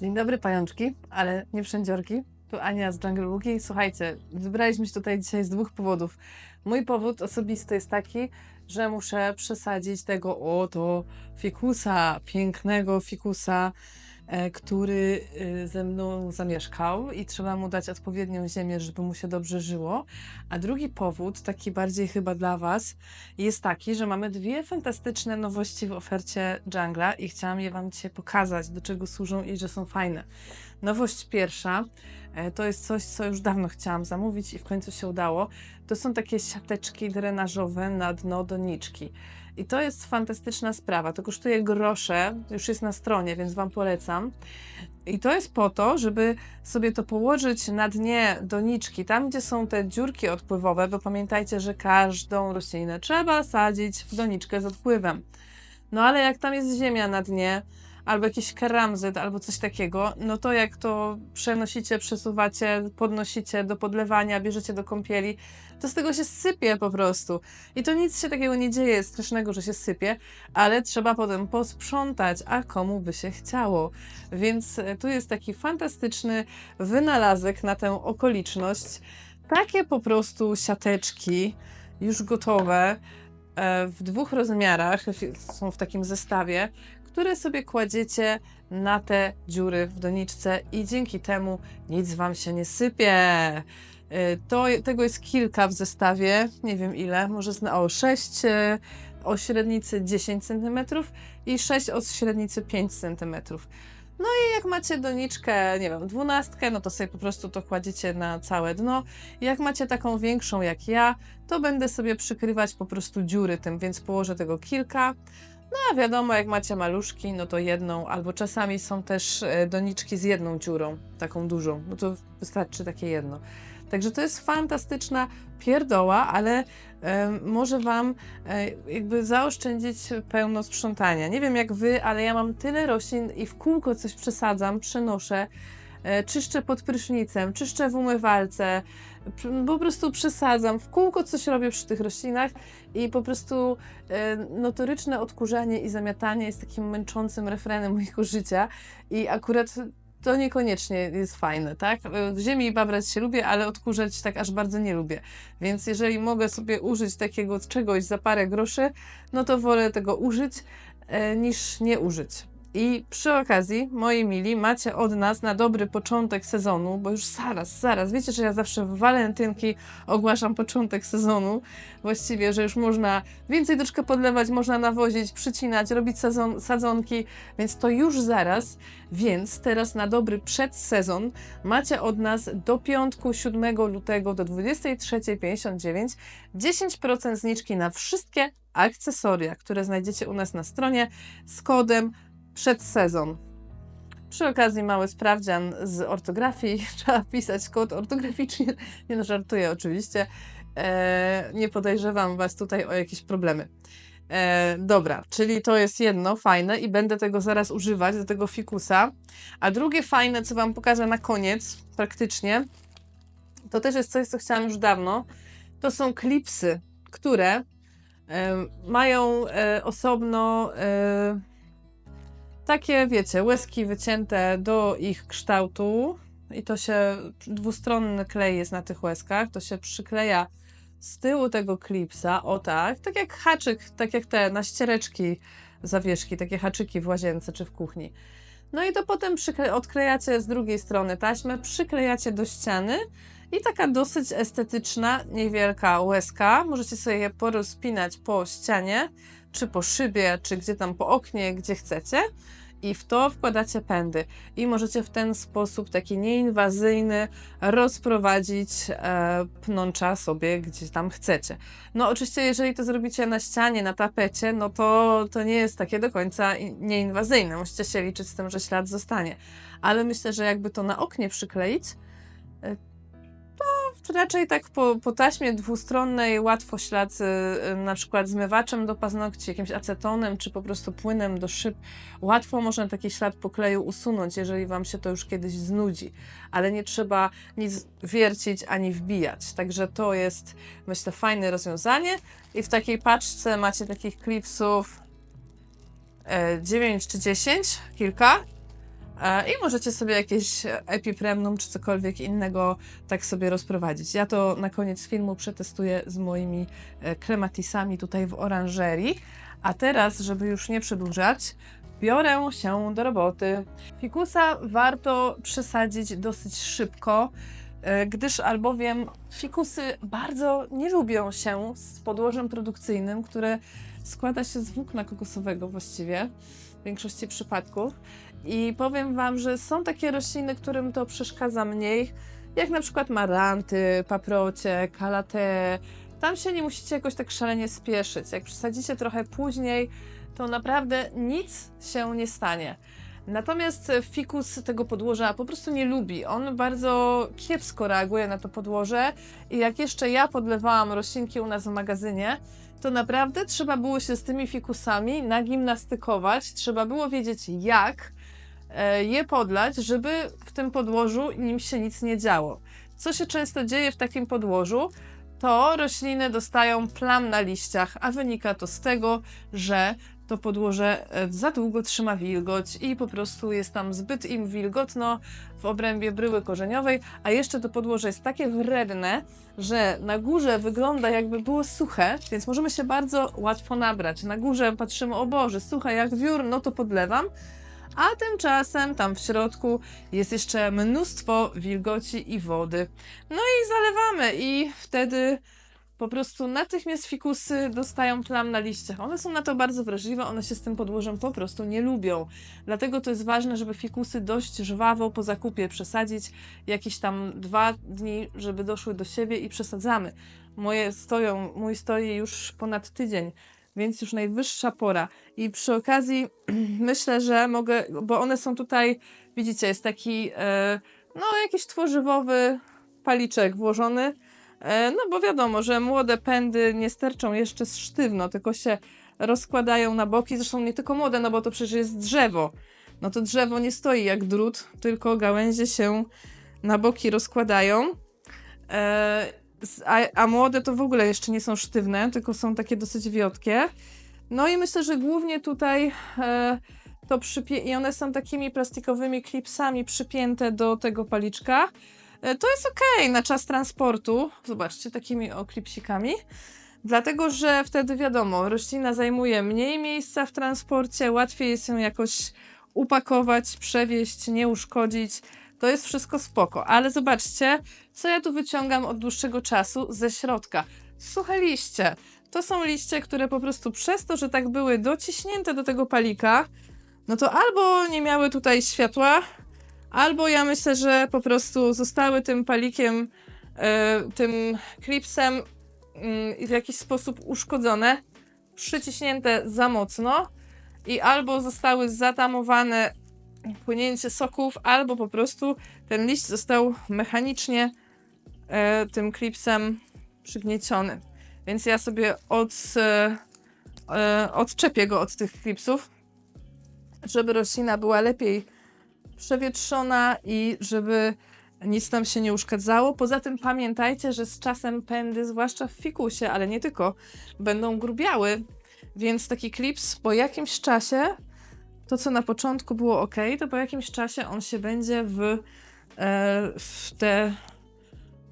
Dzień dobry, pajączki, ale nie wszędziorki. Tu Ania z Jungle Boogie. Słuchajcie, wybraliśmy się tutaj dzisiaj z dwóch powodów. Mój powód osobisty jest taki, że muszę przesadzić tego oto fikusa, pięknego fikusa, który e, ze mną zamieszkał i trzeba mu dać odpowiednią ziemię, żeby mu się dobrze żyło. A drugi powód, taki bardziej chyba dla Was, jest taki, że mamy dwie fantastyczne nowości w ofercie Jungla i chciałam je Wam dzisiaj pokazać, do czego służą i że są fajne. Nowość pierwsza e, to jest coś, co już dawno chciałam zamówić i w końcu się udało. To są takie siateczki drenażowe na dno doniczki. I to jest fantastyczna sprawa. To kosztuje grosze, już jest na stronie, więc Wam polecam. I to jest po to, żeby sobie to położyć na dnie doniczki, tam gdzie są te dziurki odpływowe, bo pamiętajcie, że każdą roślinę trzeba sadzić w doniczkę z odpływem. No ale jak tam jest ziemia na dnie, albo jakiś keramzyt, albo coś takiego, no to jak to przenosicie, przesuwacie, podnosicie do podlewania, bierzecie do kąpieli, to z tego się sypie po prostu. I to nic się takiego nie dzieje strasznego, że się sypie, ale trzeba potem posprzątać, a komu by się chciało. Więc e, tu jest taki fantastyczny wynalazek na tę okoliczność. Takie po prostu siateczki, już gotowe, e, w dwóch rozmiarach, są w takim zestawie, które sobie kładziecie na te dziury w doniczce i dzięki temu nic Wam się nie sypie. Y, To, tego jest kilka w zestawie, nie wiem ile, może zna, o 6 y, o średnicy 10 cm i 6 o średnicy 5 cm. No i jak macie doniczkę, nie wiem, dwunastkę, no to sobie po prostu to kładziecie na całe dno. Jak macie taką większą jak ja, to będę sobie przykrywać po prostu dziury tym, więc położę tego kilka. No a wiadomo, jak macie maluszki, no to jedną, albo czasami są też e, doniczki z jedną dziurą, taką dużą, no to wystarczy takie jedno. Także to jest fantastyczna pierdoła, ale może Wam e, jakby zaoszczędzić pełno sprzątania. Nie wiem jak Wy, ale ja mam tyle roślin i w kółko coś przesadzam, przenoszę, czyszczę pod prysznicem, czyszczę w umywalce, po prostu przesadzam, w kółko coś robię przy tych roślinach i po prostu e, notoryczne odkurzanie i zamiatanie jest takim męczącym refrenem mojego życia i akurat to niekoniecznie jest fajne, tak? W ziemi babrać się lubię, ale odkurzać tak aż bardzo nie lubię. Więc jeżeli mogę sobie użyć takiego czegoś za parę groszy, no to wolę tego użyć e, niż nie użyć. I przy okazji, moi mili, macie od nas na dobry początek sezonu, bo już zaraz, zaraz, wiecie, że ja zawsze w walentynki ogłaszam początek sezonu, właściwie, że już można więcej troszkę podlewać, można nawozić, przycinać, robić sezon, sadzonki, więc to już zaraz, więc teraz na dobry przedsezon macie od nas do piątku 7 lutego do 23.59 10% zniżki na wszystkie akcesoria, które znajdziecie u nas na stronie z kodem przedsezon. Przy okazji mały sprawdzian z ortografii. Trzeba pisać kod ortograficznie. Nie no, żartuję oczywiście. E, nie podejrzewam Was tutaj o jakieś problemy. E, dobra, czyli to jest jedno fajne i będę tego zaraz używać do tego fikusa. A drugie fajne, co Wam pokażę na koniec, praktycznie, to też jest coś, co chciałam już dawno. To są klipsy, które e, mają e, osobno e, takie, wiecie, łezki wycięte do ich kształtu i to się, dwustronny klej jest na tych łezkach, to się przykleja z tyłu tego klipsa, o tak, tak jak haczyk, tak jak te na ściereczki zawieszki, takie haczyki w łazience czy w kuchni. No i to potem odklejacie z drugiej strony taśmę, przyklejacie do ściany i taka dosyć estetyczna, niewielka łezka. Możecie sobie je porozpinać po ścianie, czy po szybie, czy gdzie tam po oknie, gdzie chcecie. I w to wkładacie pędy. I możecie w ten sposób taki nieinwazyjny rozprowadzić e, pnącza sobie gdzie tam chcecie. No oczywiście, jeżeli to zrobicie na ścianie, na tapecie, no to to nie jest takie do końca nieinwazyjne. Musicie się liczyć z tym, że ślad zostanie. Ale myślę, że jakby to na oknie przykleić, to raczej tak po, po taśmie dwustronnej łatwo ślad y, y, na przykład zmywaczem do paznokci, jakimś acetonem, czy po prostu płynem do szyb, łatwo można taki ślad po kleju usunąć, jeżeli Wam się to już kiedyś znudzi. Ale nie trzeba nic wiercić ani wbijać. Także to jest, myślę, fajne rozwiązanie. I w takiej paczce macie takich klipsów e, 9 czy 10, kilka. E, I możecie sobie jakieś epipremnum czy cokolwiek innego tak sobie rozprowadzić. Ja to na koniec filmu przetestuję z moimi e, klematisami tutaj w oranżerii. A teraz, żeby już nie przedłużać, biorę się do roboty. Fikusa warto przesadzić dosyć szybko, e, gdyż albowiem fikusy bardzo nie lubią się z podłożem produkcyjnym, które składa się z włókna kokosowego właściwie większości przypadków. I powiem Wam, że są takie rośliny, którym to przeszkadza mniej, jak na przykład maranty, paprocie, kalate. Tam się nie musicie jakoś tak szalenie spieszyć. Jak przesadzicie trochę później, to naprawdę nic się nie stanie. Natomiast fikus tego podłoża po prostu nie lubi. On bardzo kiepsko reaguje na to podłoże i jak jeszcze ja podlewałam roślinki u nas w magazynie, to naprawdę trzeba było się z tymi fikusami nagimnastykować. Trzeba było wiedzieć jak e, je podlać, żeby w tym podłożu nim się nic nie działo. Co się często dzieje w takim podłożu? To rośliny dostają plam na liściach, a wynika to z tego, że to podłoże e, za długo trzyma wilgoć i po prostu jest tam zbyt im wilgotno w obrębie bryły korzeniowej, a jeszcze to podłoże jest takie wredne, że na górze wygląda jakby było suche, więc możemy się bardzo łatwo nabrać. Na górze patrzymy, o Boże, suche jak wiór, no to podlewam, a tymczasem tam w środku jest jeszcze mnóstwo wilgoci i wody. No i zalewamy i wtedy po prostu natychmiast fikusy dostają plam na liściach. One są na to bardzo wrażliwe, one się z tym podłożem po prostu nie lubią. Dlatego to jest ważne, żeby fikusy dość żwawo po zakupie przesadzić jakieś tam dwa dni, żeby doszły do siebie i przesadzamy. Moje stoją, mój stoi już ponad tydzień, więc już najwyższa pora. I przy okazji myślę, że mogę, bo one są tutaj, widzicie, jest taki, e, no jakiś tworzywowy paliczek włożony E, no bo wiadomo, że młode pędy nie sterczą jeszcze sztywno, tylko się rozkładają na boki. Zresztą nie tylko młode, no bo to przecież jest drzewo. No to drzewo nie stoi jak drut, tylko gałęzie się na boki rozkładają. A, a młode to w ogóle jeszcze nie są sztywne, tylko są takie dosyć wiotkie. No i myślę, że głównie tutaj e, to przypie... i one są takimi plastikowymi klipsami przypięte do tego paliczka. E, to jest ok na czas transportu. Zobaczcie, takimi oklipsikami. Dlatego, że wtedy wiadomo, roślina zajmuje mniej miejsca w transporcie, łatwiej jest ją jakoś upakować, przewieźć, nie uszkodzić. To jest wszystko spoko, ale zobaczcie, co ja tu wyciągam od dłuższego czasu ze środka. Suche liście. To są liście, które po prostu przez to, że tak były dociśnięte do tego palika, no to albo nie miały tutaj światła, Albo ja myślę, że po prostu zostały tym palikiem, e, tym klipsem mm, w jakiś sposób uszkodzone, przyciśnięte za mocno i albo zostały zatamowane płynięcie soków, albo po prostu ten liść został mechanicznie e, tym klipsem przygnieciony. Więc ja sobie od, e, odczepię go od tych klipsów, żeby roślina była lepiej przewietrzona i żeby nic nam się nie uszkadzało. Poza tym pamiętajcie, że z czasem pędy, zwłaszcza w fikusie, ale nie tylko, będą grubiały, więc taki klips po jakimś czasie, to co na początku było ok, to po jakimś czasie on się będzie w, e, w te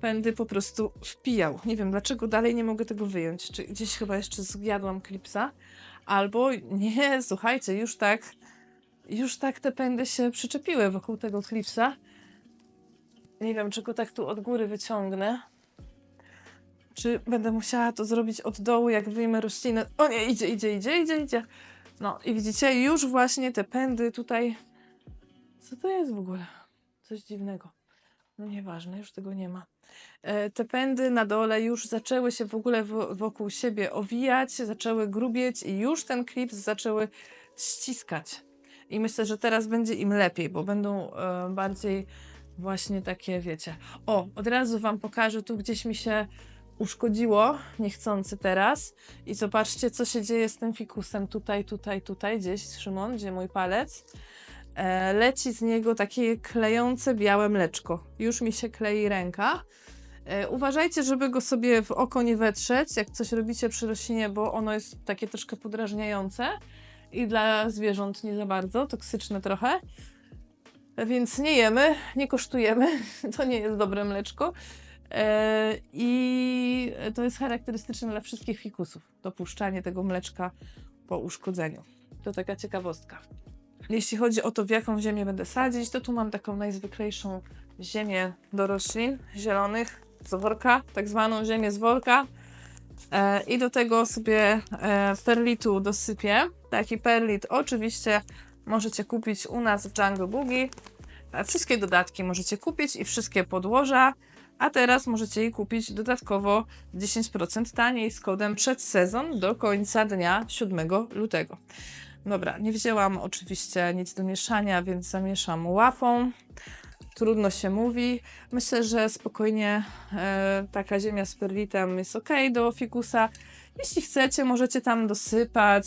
pędy po prostu wpijał. Nie wiem dlaczego dalej nie mogę tego wyjąć. Czy gdzieś chyba jeszcze zjadłam klipsa, albo nie, słuchajcie, już tak już tak te pędy się przyczepiły wokół tego Cliffsa. Nie wiem, czy go tak tu od góry wyciągnę. Czy będę musiała to zrobić od dołu, jak wyjmę roślinę. O nie, idzie, idzie, idzie, idzie, idzie. No i widzicie, już właśnie te pędy tutaj... Co to jest w ogóle? Coś dziwnego. No nieważne, już tego nie ma. E, te pędy na dole już zaczęły się w ogóle wokół siebie owijać, zaczęły grubieć i już ten klips zaczęły ściskać. I myślę, że teraz będzie im lepiej, bo będą e, bardziej właśnie takie, wiecie. O, od razu Wam pokażę, tu gdzieś mi się uszkodziło niechcący teraz. I zobaczcie, co się dzieje z tym fikusem. Tutaj, tutaj, tutaj, gdzieś, Szymon, gdzie mój palec. E, leci z niego takie klejące białe mleczko. Już mi się klei ręka. E, uważajcie, żeby go sobie w oko nie wetrzeć, jak coś robicie przy roślinie, bo ono jest takie troszkę podrażniające i dla zwierząt nie za bardzo, toksyczne trochę. Więc nie jemy, nie kosztujemy. To nie jest dobre mleczko. E, I to jest charakterystyczne dla wszystkich fikusów. Dopuszczanie tego mleczka po uszkodzeniu. To taka ciekawostka. Jeśli chodzi o to, w jaką ziemię będę sadzić, to tu mam taką najzwyklejszą ziemię do roślin zielonych z worka, tak zwaną ziemię z worka. E, I do tego sobie e, perlitu dosypię. Taki perlit oczywiście możecie kupić u nas w Jungle Boogie. E, Wszystkie dodatki możecie kupić i wszystkie podłoża. A teraz możecie je kupić dodatkowo 10% taniej z kodem przedsezon do końca dnia 7 lutego. Dobra, nie wzięłam oczywiście nic do mieszania, więc zamieszam łapą. Trudno się mówi. Myślę, że spokojnie e, taka ziemia z perlitem jest ok do fikusa. Jeśli chcecie, możecie tam dosypać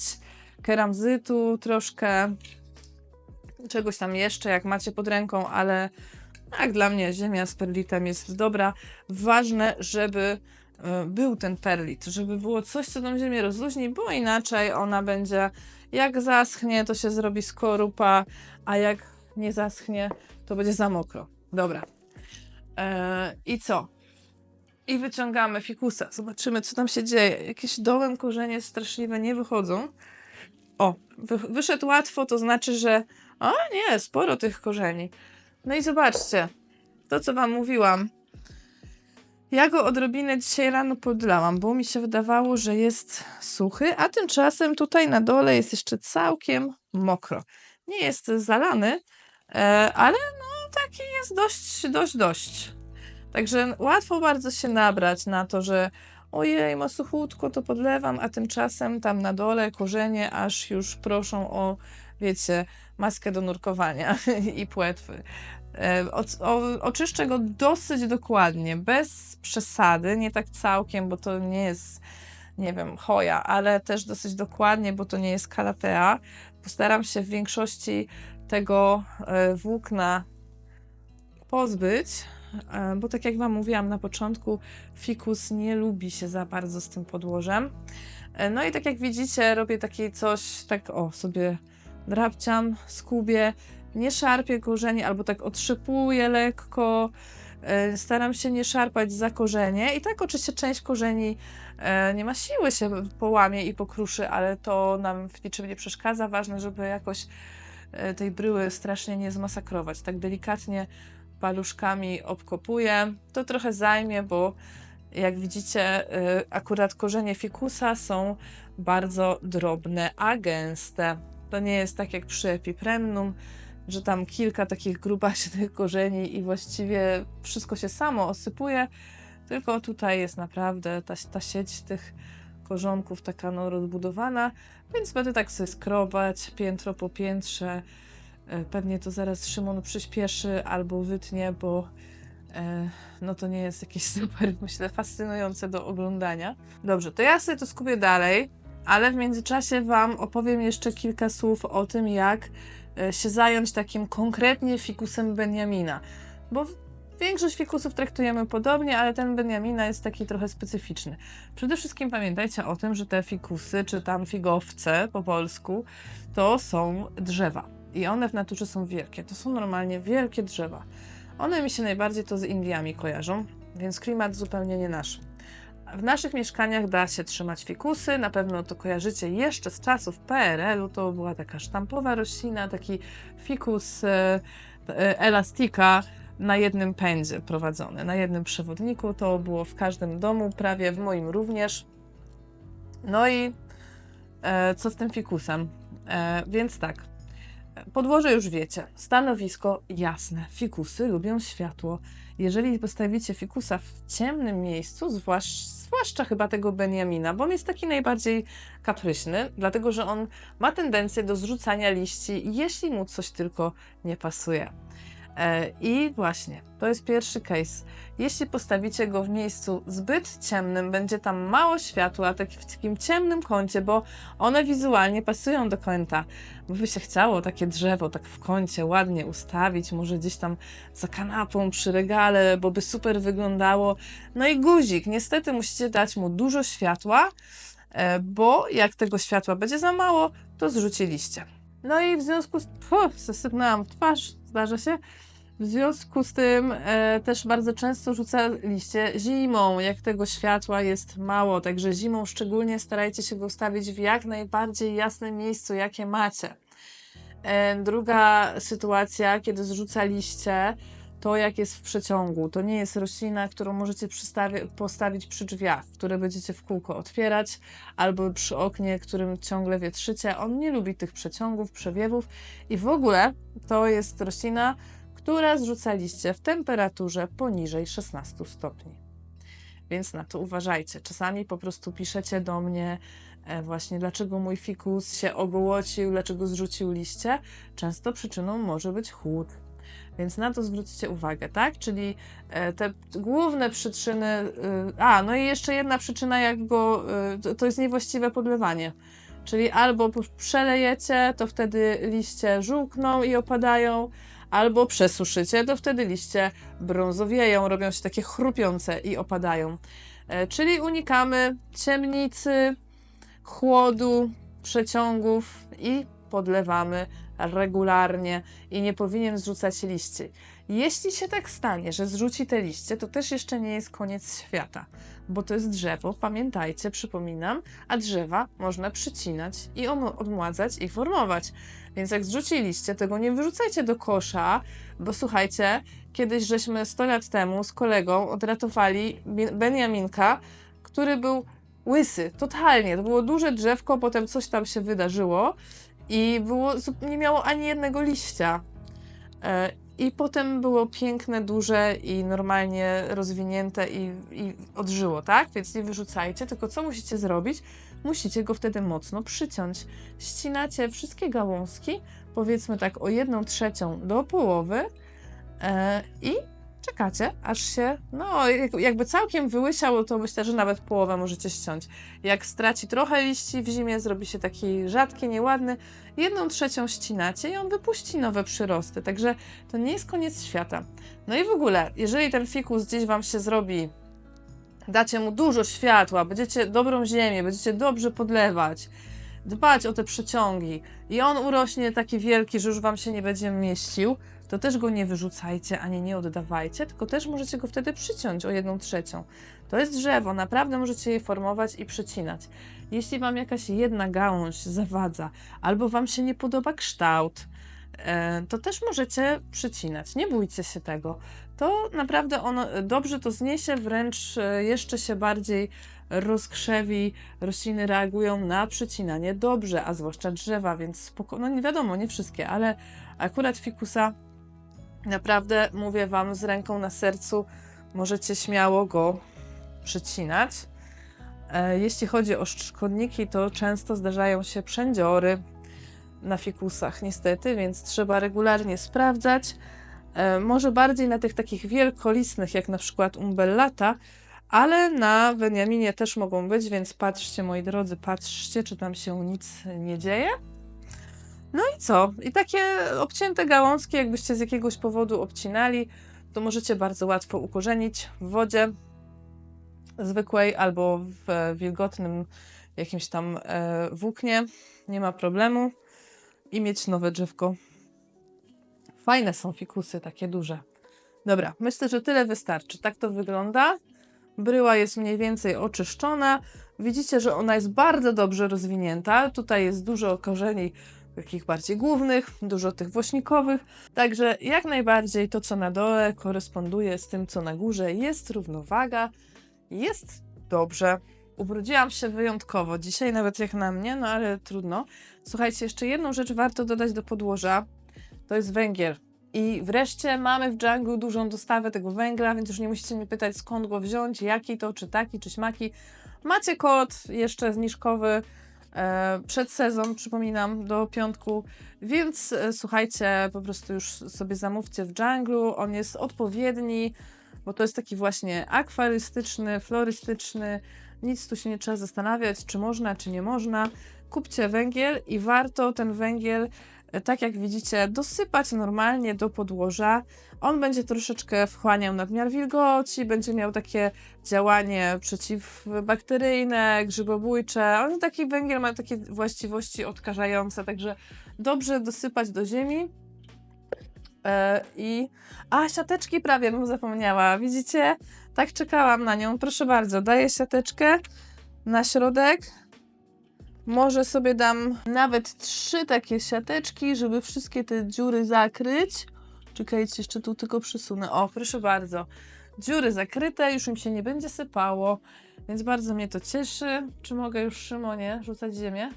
keramzytu troszkę, czegoś tam jeszcze, jak macie pod ręką, ale jak dla mnie ziemia z perlitem jest dobra. Ważne, żeby e, był ten perlit, żeby było coś, co tą ziemię rozluźni, bo inaczej ona będzie, jak zaschnie, to się zrobi skorupa, a jak nie zaschnie, to będzie za mokro. Dobra. E, I co? I wyciągamy fikusa. Zobaczymy, co tam się dzieje. Jakieś dołem korzenie straszliwe nie wychodzą. O, wy, wyszedł łatwo, to znaczy, że. O nie, sporo tych korzeni. No i zobaczcie, to co Wam mówiłam. Ja go odrobinę dzisiaj rano podlałam, bo mi się wydawało, że jest suchy, a tymczasem tutaj na dole jest jeszcze całkiem mokro. Nie jest zalany, e, ale no taki jest dość, dość, dość. Także łatwo bardzo się nabrać na to, że ojej, ma suchutko, to podlewam, a tymczasem tam na dole korzenie aż już proszą o, wiecie, maskę do nurkowania i płetwy. E, o, o, oczyszczę go dosyć dokładnie, bez przesady, nie tak całkiem, bo to nie jest, nie wiem, choja, ale też dosyć dokładnie, bo to nie jest kalatea. Postaram się w większości tego e, włókna pozbyć, e, bo tak jak Wam mówiłam na początku, fikus nie lubi się za bardzo z tym podłożem. No i tak jak widzicie, robię takie coś, tak o, sobie drapciam, skubię, nie szarpię korzeni, albo tak otrzypuję lekko, e, staram się nie szarpać za korzenie i tak oczywiście część korzeni e, nie ma siły się połamie i pokruszy, ale to nam w niczym nie przeszkadza. Ważne, żeby jakoś e, tej bryły strasznie nie zmasakrować. Tak delikatnie paluszkami obkopuję. To trochę zajmie, bo jak widzicie, akurat korzenie fikusa są bardzo drobne, a gęste. To nie jest tak jak przy epipremnum, że tam kilka takich grubaśnych korzeni i właściwie wszystko się samo osypuje, tylko tutaj jest naprawdę ta, ta sieć tych korzonków taka no rozbudowana, więc będę tak sobie skrobać piętro po piętrze. E, Pewnie to zaraz Szymon przyspieszy albo wytnie, bo e, no to nie jest jakieś super, myślę, fascynujące do oglądania. Dobrze, to ja sobie to skupię dalej, ale w międzyczasie Wam opowiem jeszcze kilka słów o tym, jak się zająć takim konkretnie fikusem Benjamina. Bo większość fikusów traktujemy podobnie, ale ten Benjamina jest taki trochę specyficzny. Przede wszystkim pamiętajcie o tym, że te fikusy, czy tam figowce po polsku, to są drzewa. I one w naturze są wielkie. To są normalnie wielkie drzewa. One mi się najbardziej to z Indiami kojarzą, więc klimat zupełnie nie nasz. W naszych mieszkaniach da się trzymać fikusy, na pewno to kojarzycie jeszcze z czasów PRL-u, to była taka sztampowa roślina, taki fikus e, e, elastika na jednym pędzie prowadzony, na jednym przewodniku, to było w każdym domu, prawie w moim również. No i e, co z tym fikusem? Więc tak, Podłoże już wiecie. Stanowisko jasne. Fikusy lubią światło. Jeżeli postawicie fikusa w ciemnym miejscu, zwłasz, zwłaszcza chyba tego Benjamina, bo on jest taki najbardziej kapryśny, dlatego że on ma tendencję do zrzucania liści, jeśli mu coś tylko nie pasuje. E, I właśnie, to jest pierwszy case. Jeśli postawicie go w miejscu zbyt ciemnym, będzie tam mało światła, tak w takim ciemnym kącie, bo one wizualnie pasują do kąta. By się chciało takie drzewo tak w kącie ładnie ustawić, może gdzieś tam za kanapą przy regale, bo by super wyglądało. No i guzik, niestety musicie dać mu dużo światła, e, bo jak tego światła będzie za mało, to zrzuci liście. No i w związku z... Fu, zasypnęłam w twarz, Zdarza się? W związku z tym e, też bardzo często rzuca liście zimą, jak tego światła jest mało, także zimą szczególnie starajcie się go ustawić w jak najbardziej jasnym miejscu, jakie macie. E, druga sytuacja, kiedy zrzuca liście, to jak jest w przeciągu. To nie jest roślina, którą możecie postawić przy drzwiach, które będziecie w kółko otwierać, albo przy oknie, którym ciągle wietrzycie. On nie lubi tych przeciągów, przewiewów i w ogóle to jest roślina, która zrzuca liście w temperaturze poniżej 16 stopni. Więc na to uważajcie. Czasami po prostu piszecie do mnie e, właśnie, dlaczego mój fikus się ogołocił, dlaczego zrzucił liście. Często przyczyną może być chłód. Więc na to zwróćcie uwagę, tak? Czyli e, te główne przyczyny. y, A, no i jeszcze jedna przyczyna, jak go. to- jest niewłaściwe podlewanie. Czyli albo przelejecie, to wtedy liście żółkną i opadają, albo przesuszycie, to wtedy liście brązowieją, robią się takie chrupiące i opadają. E, Czyli unikamy ciemnicy, chłodu, przeciągów i podlewamy regularnie i nie powinien zrzucać liści. Jeśli się tak stanie, że zrzuci te liście, to też jeszcze nie jest koniec świata, bo to jest drzewo, pamiętajcie, przypominam, a drzewa można przycinać i odmładzać i formować. Więc jak zrzuci liście, tego nie wyrzucajcie do kosza, bo słuchajcie, kiedyś żeśmy 100 lat temu z kolegą odratowali Beniaminka, który był łysy, totalnie. To było duże drzewko, potem coś tam się wydarzyło i było, nie miało ani jednego liścia. E, I potem było piękne, duże i normalnie rozwinięte i, i odżyło, tak? Więc nie wyrzucajcie, tylko co musicie zrobić? Musicie go wtedy mocno przyciąć. Ścinacie wszystkie gałązki, powiedzmy tak o jedną trzecią do połowy e, i czekacie, aż się, no jak- jakby całkiem wyłysiało, to myślę, że nawet połowę możecie ściąć. Jak straci trochę liści w zimie, zrobi się taki rzadki, nieładny, jedną trzecią ścinacie i on wypuści nowe przyrosty. Także to nie jest koniec świata. No i w ogóle, jeżeli ten fikus gdzieś wam się zrobi, dacie mu dużo światła, będziecie dobrą ziemię, będziecie dobrze podlewać, dbać o te przeciągi i on urośnie taki wielki, że już wam się nie będzie mieścił, to też go nie wyrzucajcie ani nie oddawajcie, tylko też możecie go wtedy przyciąć o jedną trzecią. To jest drzewo, naprawdę możecie je formować i przycinać. Jeśli wam jakaś jedna gałąź zawadza, albo wam się nie podoba kształt, to też możecie przycinać. Nie bójcie się tego. To naprawdę ono dobrze to zniesie, wręcz e, jeszcze się bardziej rozkrzewi. Rośliny reagują na przycinanie dobrze, a zwłaszcza drzewa, więc spoko- no nie wiadomo, nie wszystkie, ale akurat fikusa naprawdę mówię wam z ręką na sercu, możecie śmiało go przycinać. E, Jeśli chodzi o szkodniki, to często zdarzają się przędziory na fikusach, niestety, więc trzeba regularnie sprawdzać. E, Może bardziej na tych takich wielkolistnych, jak na przykład umbellata, ale na Beniaminie też mogą być, więc patrzcie, moi drodzy, patrzcie, czy tam się nic nie dzieje. No i co? I takie obcięte gałązki, jakbyście z jakiegoś powodu obcinali, to możecie bardzo łatwo ukorzenić w wodzie zwykłej albo w wilgotnym jakimś tam e, włóknie. Nie ma problemu. I mieć nowe drzewko. Fajne są fikusy, takie duże. Dobra, myślę, że tyle wystarczy. Tak to wygląda. Bryła jest mniej więcej oczyszczona. Widzicie, że ona jest bardzo dobrze rozwinięta. Tutaj jest dużo korzeni takich bardziej głównych, dużo tych włośnikowych. Także jak najbardziej to, co na dole, koresponduje z tym, co na górze. Jest równowaga, jest dobrze. Ubrudziłam się wyjątkowo dzisiaj, nawet jak na mnie, no ale trudno. Słuchajcie, jeszcze jedną rzecz warto dodać do podłoża. To jest węgiel. I wreszcie mamy w Django dużą dostawę tego węgla, więc już nie musicie mnie pytać skąd go wziąć, jaki to, czy taki, czy śmaki. Macie kod jeszcze zniżkowy e, przed sezon, przypominam, do piątku, więc e, słuchajcie, po prostu już sobie zamówcie w Dżunglu. On jest odpowiedni, bo to jest taki właśnie akwarystyczny, florystyczny. Nic tu się nie trzeba zastanawiać, czy można, czy nie można. Kupcie węgiel i warto ten węgiel e, tak jak widzicie, dosypać normalnie do podłoża. On będzie troszeczkę wchłaniał nadmiar wilgoci, będzie miał takie działanie przeciwbakteryjne, grzybobójcze. On taki węgiel ma takie właściwości odkażające, także dobrze dosypać do ziemi. E, I. A, siateczki prawie bym zapomniała. Widzicie? Tak czekałam na nią. Proszę bardzo, daję siateczkę na środek. Może sobie dam nawet trzy takie siateczki, żeby wszystkie te dziury zakryć. Czekajcie, jeszcze tu tylko przysunę. O, proszę bardzo. Dziury zakryte, już im się nie będzie sypało, więc bardzo mnie to cieszy. Czy mogę już, Szymonie, rzucać ziemię?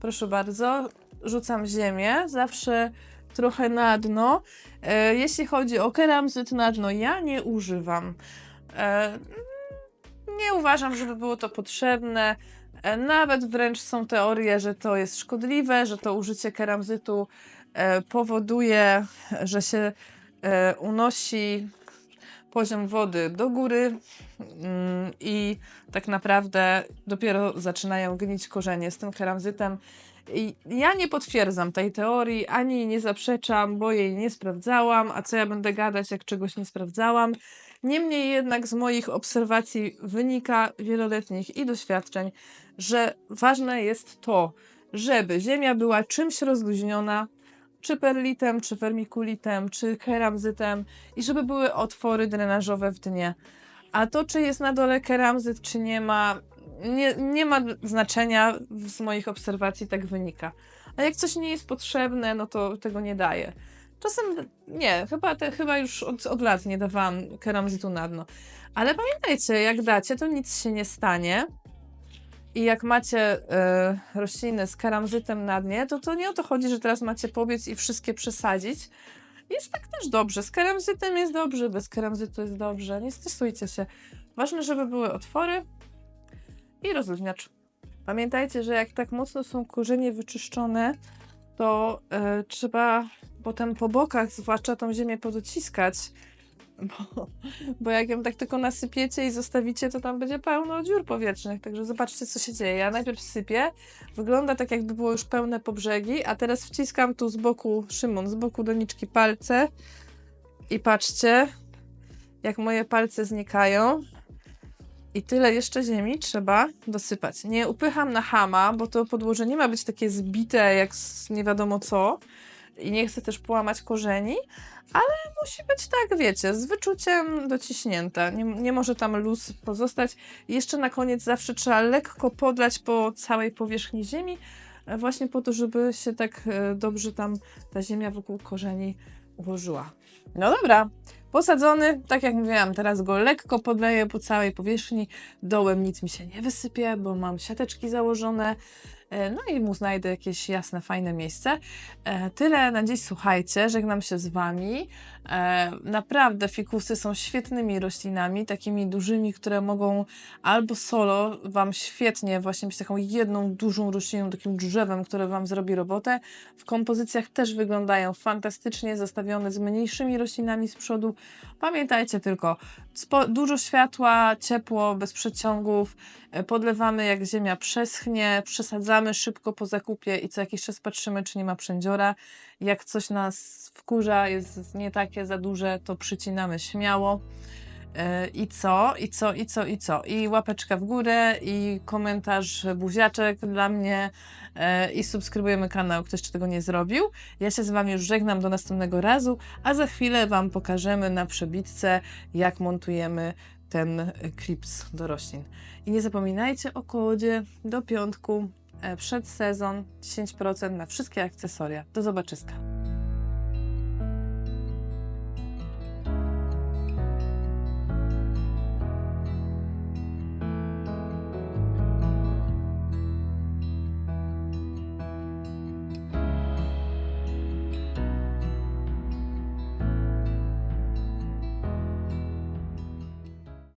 Proszę bardzo, rzucam ziemię, zawsze trochę na dno. E, jeśli chodzi o keramzyt na dno, ja nie używam. E, nie uważam, żeby było to potrzebne. E, Nawet wręcz są teorie, że to jest szkodliwe, że to użycie keramzytu e, powoduje, że się unosi poziom wody do góry mm, i tak naprawdę dopiero zaczynają gnić korzenie z tym keramzytem. I ja nie potwierdzam tej teorii, ani nie zaprzeczam, bo jej nie sprawdzałam, a co ja będę gadać, jak czegoś nie sprawdzałam. Niemniej jednak z moich obserwacji wynika wieloletnich i doświadczeń, że ważne jest to, żeby ziemia była czymś rozluźniona, czy perlitem, czy vermikulitem, czy keramzytem i żeby były otwory drenażowe w dnie. A to, czy jest na dole keramzyt, czy nie ma, nie, nie ma znaczenia z moich obserwacji, tak wynika. A jak coś nie jest potrzebne, no to tego nie daje. Czasem nie, chyba, te, chyba już od, od lat nie dawałam keramzytu na dno. Ale pamiętajcie, jak dacie, to nic się nie stanie. I jak macie e, rośliny z keramzytem na dnie, to to nie o to chodzi, że teraz macie pobiec i wszystkie przesadzić. Jest tak też dobrze. Z keramzytem jest dobrze, bez keramzytu jest dobrze. Nie stresujcie się. Ważne, żeby były otwory i rozluźniacz. Pamiętajcie, że jak tak mocno są korzenie wyczyszczone, to e, trzeba potem po bokach, zwłaszcza tą ziemię podociskać, bo, bo jak ją tak tylko nasypiecie i zostawicie, to tam będzie pełno dziur powietrznych. Także zobaczcie, co się dzieje. Ja najpierw sypię, wygląda tak, jakby było już pełne po brzegi, a teraz wciskam tu z boku, Szymon, z boku doniczki palce i patrzcie, jak moje palce znikają. I tyle jeszcze ziemi trzeba dosypać. Nie upycham na hama, bo to podłoże nie ma być takie zbite jak nie wiadomo co. I nie chcę też połamać korzeni, ale musi być tak, wiecie, z wyczuciem dociśnięte. Nie, nie może tam luz pozostać. Jeszcze na koniec zawsze trzeba lekko podlać po całej powierzchni ziemi, e, właśnie po to, żeby się tak e, dobrze tam ta ziemia wokół korzeni ułożyła. No dobra, posadzony, tak jak mówiłam, teraz go lekko podleję po całej powierzchni. Dołem nic mi się nie wysypie, bo mam siateczki założone. E, No i mu znajdę jakieś jasne, fajne miejsce. E, Tyle na dziś, słuchajcie, żegnam się z Wami. E, Naprawdę fikusy są świetnymi roślinami, takimi dużymi, które mogą albo solo Wam świetnie właśnie być taką jedną dużą rośliną, takim drzewem, które Wam zrobi robotę. W kompozycjach też wyglądają fantastycznie, zestawione z mniejszymi roślinami z przodu. Pamiętajcie tylko, spo, dużo światła, ciepło, bez przeciągów, e, podlewamy jak ziemia przeschnie, przesadzamy szybko po zakupie i co jakiś czas patrzymy, czy nie ma przędziora. Jak coś nas wkurza, jest nie takie za duże, to przycinamy śmiało. E, I co, i co, i co, i co? I łapeczka w górę, i komentarz, buziaczek dla mnie, e, i subskrybujemy kanał, ktoś tego nie zrobił. Ja się z Wami już żegnam do następnego razu, a za chwilę Wam pokażemy na przebitce, jak montujemy ten klips do roślin. I nie zapominajcie o kodzie do piątku, e, przed sezon 10% na wszystkie akcesoria. Do zobaczyska.